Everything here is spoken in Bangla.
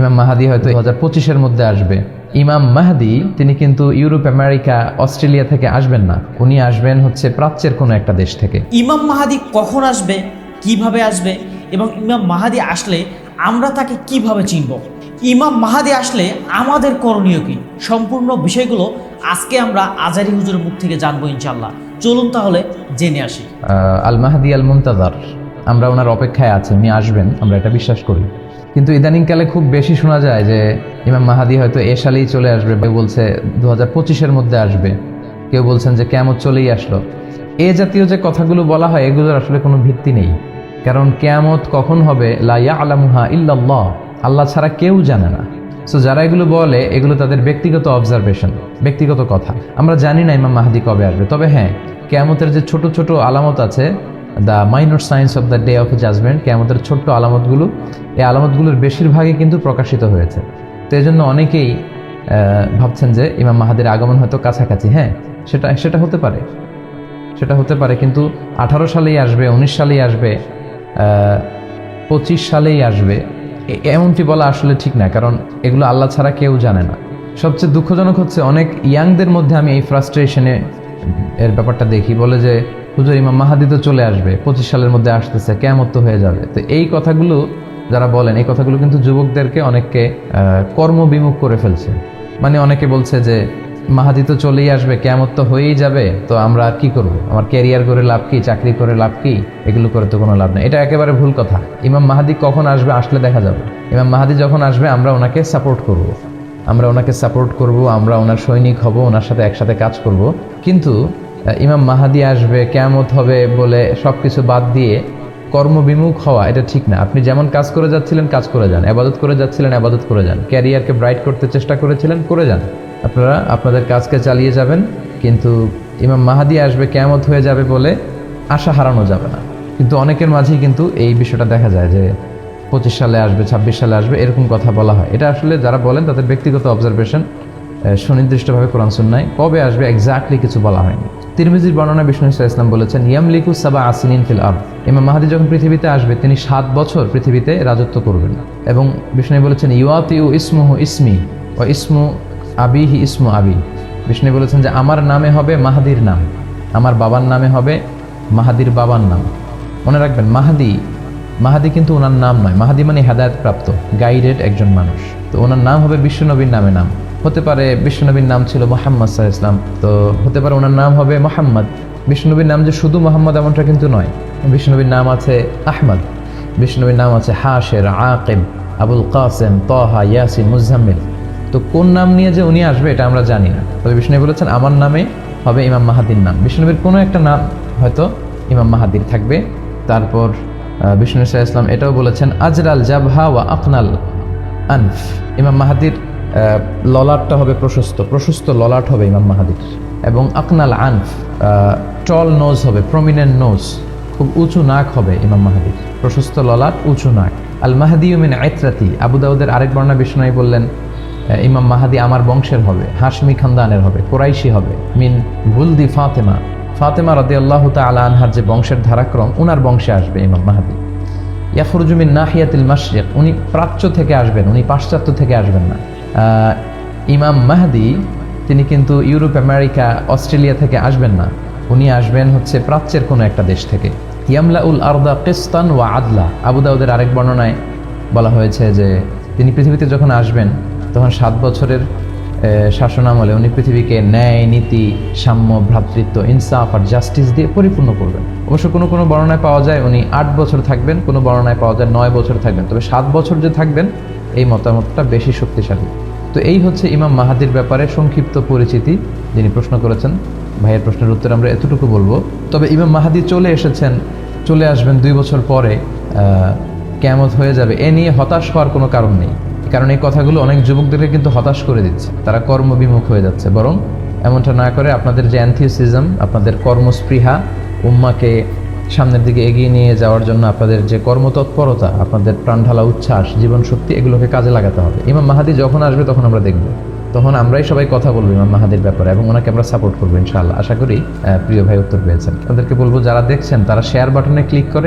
ইমাম মাহাদি হয়তো দু হাজার পঁচিশের মধ্যে আসবে। ইমাম মাহাদি তিনি কিন্তু ইউরোপ আমেরিকা অস্ট্রেলিয়া থেকে আসবেন না। উনি আসবেন হচ্ছে প্রাচ্যের কোনো একটা দেশ থেকে। ইমাম মাহাদি কখন আসবে কীভাবে আসবে এবং ইমাম মাহাদি আসলে আমরা তাকে কীভাবে চিনব? ইমাম মাহাদি আসলে আমাদের করণীয় কি? সম্পূর্ণ বিষয়গুলো আজকে আমরা আজারি হুজুরের মুখ থেকে জানব ইনশাল্লাহ চলুন তাহলে জেনে আসি। আল মাহাদি আল মুন্তাজার আমরা ওনার অপেক্ষায় আছি উনি আসবেন আমরা এটা বিশ্বাস করি। কিন্তু ইদানিংকালে খুব বেশি শোনা যায় যে ইমাম মাহাদি হয়তো এ সালেই চলে আসবে বলছে দু হাজার পঁচিশের মধ্যে আসবে। কেউ বলছেন যে কেমন চলেই আসলো। এ জাতীয় যে কথাগুলো বলা হয়, এগুলোর আসলে কোনো ভিত্তি নেই। কারণ কেয়ামত কখন হবে? লাইয়া আলামুহা ইল্লাল্লাহ। আল্লাহ ছাড়া কেউ জানে না। সো যারা এগুলো বলে, এগুলো তাদের ব্যক্তিগত অবজারভেশন ব্যক্তিগত কথা। আমরা জানি না ইমাম মাহাদি কবে আসবে। তবে হ্যাঁ কেয়ামতের যে ছোট ছোট আলামত আছে the minor signs of the day of judgement কেয়ামতের ছোট্ট আলামতগুলো, এই আলামতগুলোর বেশিরভাগই কিন্তু প্রকাশিত হয়েছে। তো এই জন্য অনেকেই ভাবছেন যে ইমাম মাহাদির আগমন হয়তো কাছাকাছি হ্যাঁ সেটা সেটা হতে পারে। সেটা হতে পারে কিন্তু আঠারো সালেই আসবে, উনিশ সালেই আসবে পঁচিশ সালেই আসবে। এমনটি বলা আসলে ঠিক না, কারণ এগুলো আল্লাহ ছাড়া কেউ জানে না। সবচেয়ে দুঃখজনক হচ্ছে অনেক ইয়াংদের মধ্যে আমি এই ফ্রাস্ট্রেশনে এর ব্যাপারটা দেখি। বলে যে হুজুর ইমাম মাহাদি তো চলে আসবে, পঁচিশ সালের মধ্যে আসতেছে কেমন তো হয়ে যাবে। তো এই কথাগুলো যারা বলেন, এই কথাগুলো কিন্তু যুবকদেরকে অনেককে কর্মবিমুখ করে ফেলছে। মানে অনেকে বলছে যে, মাহাদি তো চলেই আসবে কেমন তো হয়েই যাবে, তো আমরা আর কি করব? আমার ক্যারিয়ার করে লাভ কি, চাকরি করে লাভ কি? এগুলো করে তো কোনো লাভ নেই। এটা একেবারে ভুল কথা। ইমাম মাহাদি কখন আসবে আসলে দেখা যাবে। ইমাম মাহাদি যখন আসবে, আমরা ওনাকে সাপোর্ট করব। আমরা ওনাকে সাপোর্ট করব, আমরা ওনার সৈনিক হব, ওনার সাথে একসাথে কাজ করব। কিন্তু ইমাম মাহাদি আসবে কেমত হবে বলে সব কিছু বাদ দিয়ে কর্মবিমুখ হওয়া, এটা ঠিক না। আপনি যেমন কাজ করে যাচ্ছিলেন, কাজ করে যান। আবাদত করে যাচ্ছিলেন, আবাদত করে যান। ক্যারিয়ারকে ব্রাইট করতে চেষ্টা করেছিলেন, করে যান। আপনারা আপনাদের কাজকে চালিয়ে যাবেন, কিন্তু ইমাম মাহাদি আসবে কেমত হয়ে যাবে বলে আশা হারানো যাবে না। কিন্তু অনেকের মাঝেই কিন্তু এই বিষয়টা দেখা যায় যে পঁচিশ সালে আসবে, ছাব্বিশ সালে আসবে, এরকম কথা বলা হয়। এটা আসলে যারা বলেন তাদের ব্যক্তিগত অবজারভেশন সুনির্দিষ্টভাবে কোরআন সুন্নায় কবে আসবে এক্স্যাক্টলি কিছু বলা হয়নি। তিরমিজির বর্ণনা বিষ্ণু ইসা ইসলাম বলেছেন, ইয়ামলিকু সাবা আসিনিন ফিল আর্থ ইমাম মাহাদি যখন পৃথিবীতে আসবে, তিনি সাত বছর পৃথিবীতে রাজত্ব করবেন। এবং বিষ্ণু বলেছেন ইউয়াতি উ ইসমুহু ইসমি ও ইসমু আবিহি ইসমু আবি। বিষ্ণু বলেছেন যে, আমার নামে হবে মাহাদির নাম, আমার বাবার নামে হবে মাহাদির বাবার নাম। মনে রাখবেন, মাহাদি মাহাদি কিন্তু ওনার নাম নয়। মাহাদি মানে হেদায়ত প্রাপ্ত গাইডেড একজন মানুষ। তো ওনার নাম হবে বিশ্বনবীর নামে নাম। হতে পারে বিশ্বনবীর নাম ছিল মোহাম্মদ সাহা ইসলাম তো হতে পারে ওনার নাম হবে মোহাম্মদ। বিষ্ণুনবীর নাম যে শুধু মোহাম্মদ এমনটা কিন্তু নয়। বিষ্ণুনবীর নাম আছে আহমদ। বিষ্ণুনবীর নাম আছে হাশের, আকেব, আবুল কাসেম, তহা, ইয়াসিন, মুজাম্মিল। তো কোন নাম নিয়ে যে উনি আসবে এটা আমরা জানি না। তবে বিষ্ণু বলেছেন, আমার নামে হবে ইমাম মাহাদির নাম। বিষ্ণুনবীর কোনো একটা নাম হয়তো ইমাম মাহাদির থাকবে। তারপর বিষ্ণু ইসা ইসলাম এটাও বলেছেন, আজরাল জাবহা ওয়া আকনাল আনফ। ইমাম মাহাদির ললাটটা হবে প্রশস্ত। প্রশস্ত ললাট হবে ইমাম মাহাদির। এবং আকনাল আনফ টল নোজ হবে প্রমিনেন্ট নোজ খুব উঁচু নাক হবে ইমাম মাহাদির। প্রশস্ত ললাট, উঁচু নাক। আল মাহাদি মিন আইত্রাতি, আবু দাউদের আরেক বর্ণা বিষ্ণুই বললেন ইমাম মাহাদি আমার বংশের হবে, হাশমি খানদানের হবে, কোরাইশি হবে। মিন গুলদি ফাতেমা। ফাতেমা রদি আল্লাহ তালা আনহার যে বংশের ধারাক্রম, উনার বংশে আসবে ইমাম মাহাদি। ইয়াফরুজুমিন নাহিয়াতিল মাশরিক, উনি প্রাচ্য থেকে আসবেন, উনি পাশ্চাত্য থেকে আসবেন না। ইমাম মাহাদি তিনি কিন্তু ইউরোপ আমেরিকা অস্ট্রেলিয়া থেকে আসবেন না। উনি আসবেন হচ্ছে প্রাচ্যের কোনো একটা দেশ থেকে। ইয়ামলা উল আরদা কিস্তান ওয়া আদলা। আবু দাউদের আরেক বর্ণনায় বলা হয়েছে যে তিনি পৃথিবীতে যখন আসবেন তখন সাত বছরের আহ, শাসনামলে উনি পৃথিবীকে ন্যায় নীতি সাম্য ভ্রাতৃত্ব ইনসাফ আর জাস্টিস দিয়ে পরিপূর্ণ করবেন। অবশ্য কোনো কোনো বর্ণনায় পাওয়া যায় উনি আট বছর থাকবেন কোনো বর্ণনায় পাওয়া যায় নয় বছর থাকবেন। তবে সাত বছর যে থাকবেন এই মতামতটা বেশি শক্তিশালী। তো এই হচ্ছে ইমাম মাহাদির ব্যাপারে সংক্ষিপ্ত পরিচিতি, যিনি প্রশ্ন করেছেন। ভাইয়ের প্রশ্নের উত্তর আমরা এতটুকু বলব। তবে ইমাম মাহাদি চলে এসেছেন, চলে আসবেন দুই বছর পরে কেমত হয়ে যাবে। এ নিয়ে হতাশ হওয়ার কোনো কারণ নেই। কারণ এই কথাগুলো অনেক যুবকদেরকে কিন্তু হতাশ করে দিচ্ছে। তারা কর্মবিমুখ হয়ে যাচ্ছে। বরং এমনটা না করে আপনাদের যে অ্যান্থিওসিজম আপনাদের কর্মস্পৃহা, উম্মাকে সামনের দিকে এগিয়ে নিয়ে যাওয়ার জন্য আপনাদের যে কর্মতৎপরতা, আপনাদের প্রাণ ঢালা উচ্ছ্বাস জীবন শক্তি এগুলোকে কাজে লাগাতে হবে। ইমাম মাহাদি যখন আসবে তখন আমরা দেখব। তখন আমরাই সবাই কথা বলব ইমাম মাহাদির ব্যাপারে এবং ওনাকে আমরা সাপোর্ট করব ইনশাআল্লাহ। আশা করি প্রিয় ভাই উত্তর পেয়েছেন। তাদেরকে বলব, যারা দেখছেন, তারা শেয়ার বাটনে ক্লিক করে